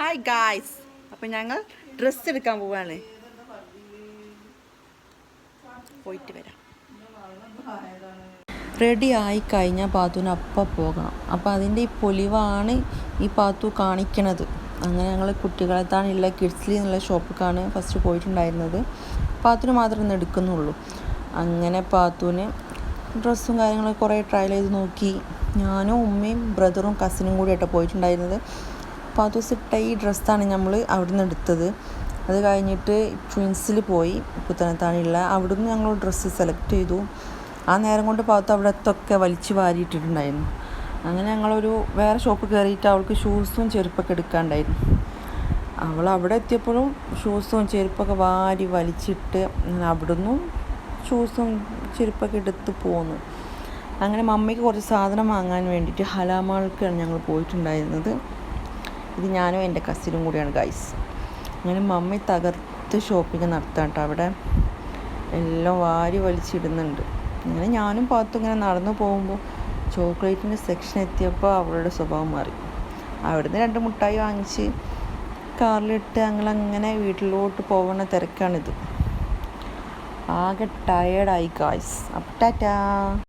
Hi guys അപ്പം ഞങ്ങൾ dress എടുക്കാൻ പോവുകയാണ് പോയിട്ട് വരാം. റെഡി ആയി കഴിഞ്ഞാൽ പാത്തുവിന് അപ്പം പോകണം. അപ്പോൾ അതിന്റെ ഈ പൊലിവാണ് ഈ പാത്തു കാണിക്കണത്. അങ്ങനെ ഞങ്ങൾ കുട്ടികളെത്താണുള്ള കിഡ്സ്ലി എന്നുള്ള ഷോപ്പിലേക്കാണ് ഫസ്റ്റ് പോയിട്ടുണ്ടായിരുന്നത്. പാത്തുവിന് മാത്രമേ ഇന്ന് എടുക്കുന്നുള്ളൂ. അങ്ങനെ പാത്തുവിന് ഡ്രസ്സും കാര്യങ്ങളൊക്കെ കുറേ ട്രയൽ ചെയ്ത് നോക്കി. ഞാനും ഉമ്മയും ബ്രദറും കസിനും കൂടിയായിട്ട് പോയിട്ടുണ്ടായിരുന്നത്. പാത്തു സിട്ട ഈ ഡ്രസ്സാണ് നമ്മൾ അവിടെ നിന്ന് എടുത്തത്. അത് കഴിഞ്ഞിട്ട് ട്വിൻസിൽ പോയി പുത്തനത്താണിയുള്ള അവിടുന്ന് ഞങ്ങൾ ഡ്രസ്സ് സെലക്ട് ചെയ്തു. ആ നേരം കൊണ്ട് പാത്തു അവിടത്തൊക്കെ വലിച്ചു വാരിയിട്ടിട്ടുണ്ടായിരുന്നു. അങ്ങനെ ഞങ്ങളൊരു വേറെ ഷോപ്പ് കയറിയിട്ട് അവൾക്ക് ഷൂസും ചെരുപ്പൊക്കെ എടുക്കാണ്ടായിരുന്നു. അവൾ അവിടെ എത്തിയപ്പോഴും ഷൂസും ചെരുപ്പൊക്കെ വാരി വലിച്ചിട്ട് അവിടുന്ന് ഷൂസും ചെരുപ്പൊക്കെ എടുത്ത് പോന്നു. അങ്ങനെ മമ്മിക്ക് കുറച്ച് സാധനം വാങ്ങാൻ വേണ്ടിയിട്ട് ഹലാമാൾക്കാണ് ഞങ്ങൾ പോയിട്ടുണ്ടായിരുന്നത്. ഇത് ഞാനും എന്റെ കസിനും കൂടിയാണ് ഗൈസ് അങ്ങനെ മമ്മി തകർത്ത് ഷോപ്പിംഗ് നടത്താം കേട്ടോ അവിടെ എല്ലാം വാരി വലിച്ചിടുന്നുണ്ട്. അങ്ങനെ ഞാനും പാത്തും ഇങ്ങനെ നടന്നു പോകുമ്പോൾ ചോക്ലേറ്റിന്റെ സെക്ഷൻ എത്തിയപ്പോൾ അവളുടെ സ്വഭാവം മാറി. അവിടുന്ന് രണ്ട് മുട്ടായി വാങ്ങിച്ച് കാറിലിട്ട് ഞങ്ങളങ്ങനെ വീട്ടിലോട്ട് പോകുന്ന തിരക്കാണിത്. ആകെ ടയേർഡായി ഗായ്സ് അപ്പം ടാറ്റാ.